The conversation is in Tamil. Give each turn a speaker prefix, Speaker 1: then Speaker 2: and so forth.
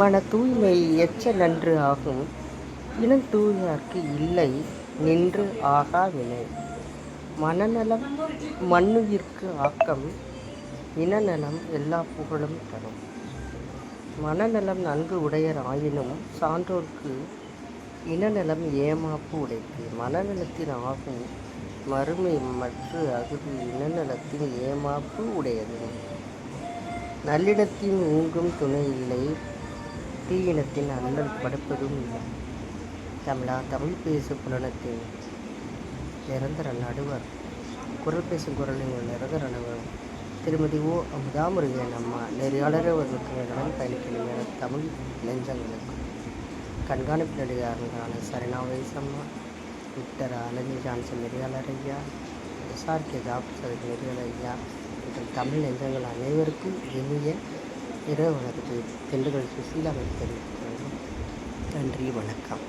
Speaker 1: மன தூய்மை எச்ச நன்று ஆகும். இனம் தூயார்க்கு இல்லை நின்று ஆகாவினை மனநலம் மண்ணுயிர்க்கு ஆக்கம் இனநலம் எல்லா புகழும் தரும். மனநலம் நன்கு உடையர் ஆயினும் சான்றோர்க்கு இனநலம் ஏமாப்பு உடைத்து மனநலத்தின் ஆகும் மறுமை மற்ற அகுதி இனநலத்தின் ஏமாப்பு உடையது நல்லிடத்தின் ஊங்கும் துணை இல்லை தீயினத்தின் அண்ணல் படுப்பதும் இல்லை. தமிழா தமிழ் பேசு புலனத்தின் நிரந்தர நடுவர். குரல் பேசும் குரலின் நிரந்தர நடுவர். திருமதி ஓ. அமுதாமுருகன் அம்மா நெறியாளர் அவர்களுக்கு நலன் பயணிக்கும் என தமிழ் நெஞ்சங்களுக்கு. கண்காணிப்பு நடிகாரங்களான சரணா வயசம்மா விக்டர் அலஞ்சி ஜான்சன் நெறியாளர் ஐயா எஸ்ஆர்கே ஜாபர் நெறியாளர் ஐயா மற்றும் தமிழ் நெஞ்சங்கள் அனைவருக்கும் இனிய இரவு வணக்கத்தை திண்டுக்கல் சுசீலா தெரிவித்துக் நன்றி வணக்கம்.